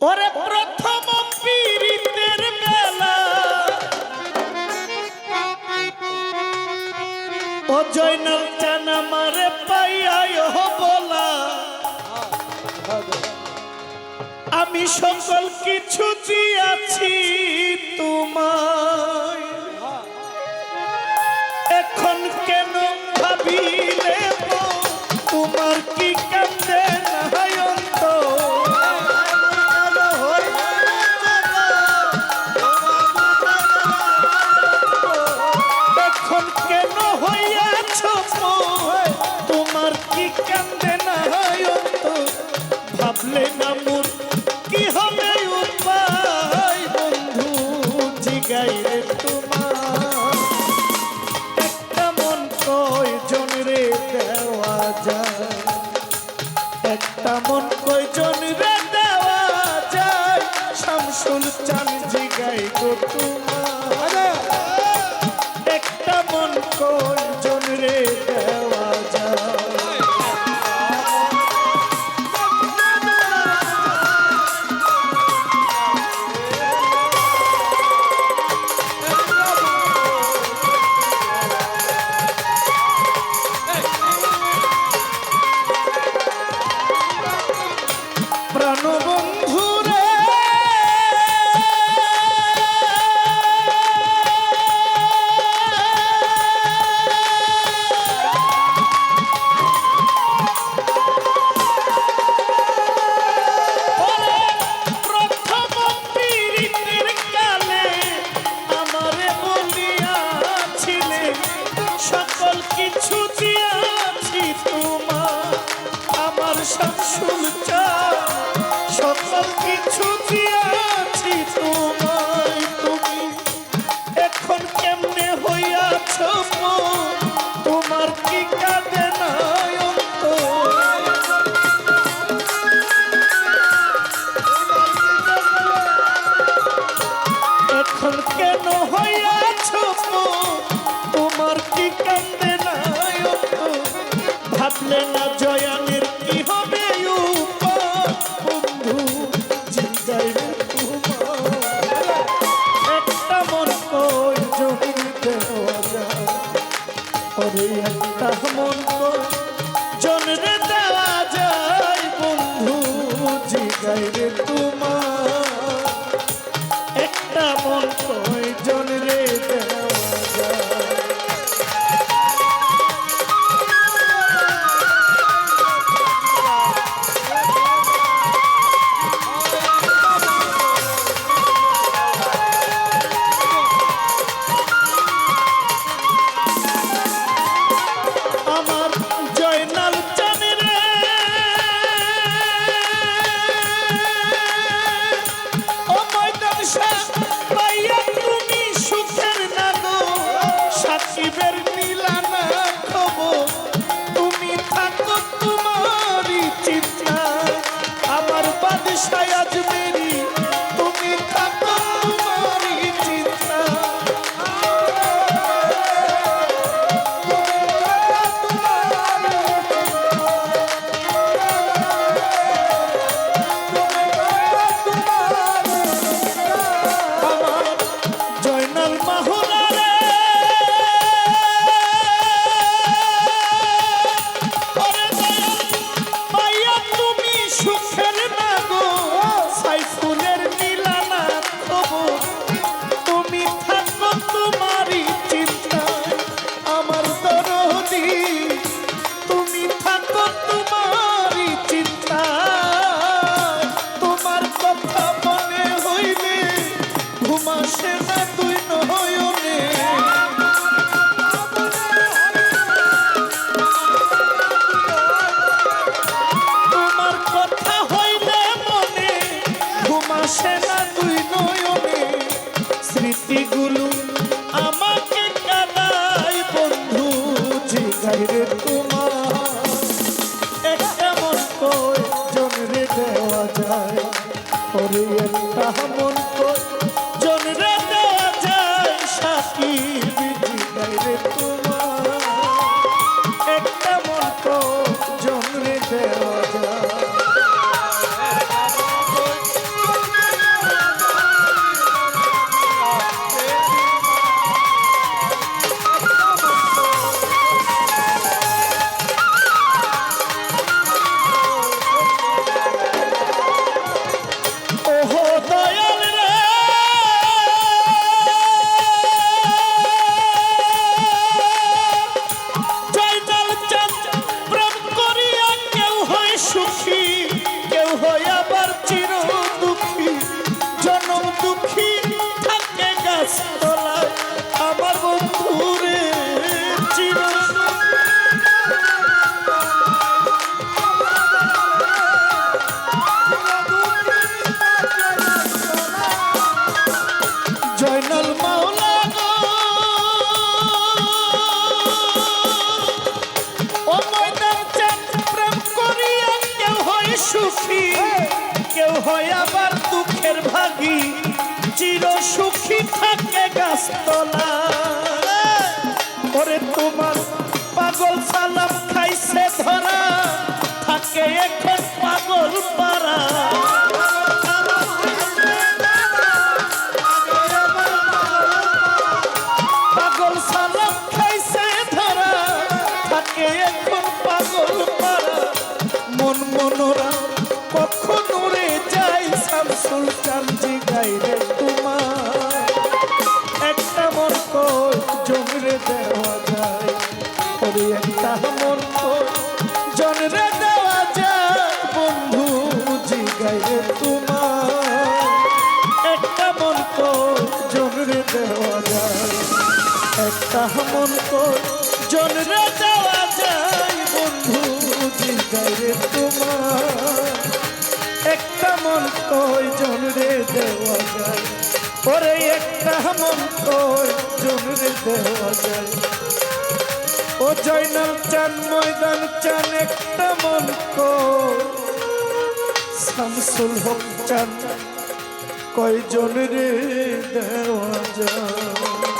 ওরে প্রথম পীড়িতের বেলা ও জৈনব চান আমার পাইয়াই বলা। আমি সকল কিছু দিয়াছি তোমার এখন কেন ভাবিল? Lena হই stay যাই রে তোমার কেমন করে জন্মে দেওয়া যায়। ওরে একটা মন জয়নাল মাওলা ও ময়দান চাঁদ প্রেম করিয়া কেউ হয় সুখী, কেউ হয় আবার দুঃখের ভাগি। চির সুখী থাকে গাছতলা। ওরে তোমার পাগল সালাম খাইছে ধরা, থাকে এখন পাগল পারা শামসুল জি গাইরে ওরে একটা মন কই জনরে দেওয়া যায়। ও জয়নাল চান, ময়দান চান, একটা মন কই শামসুল হক চান কয়জন রে দেওয়া যায়।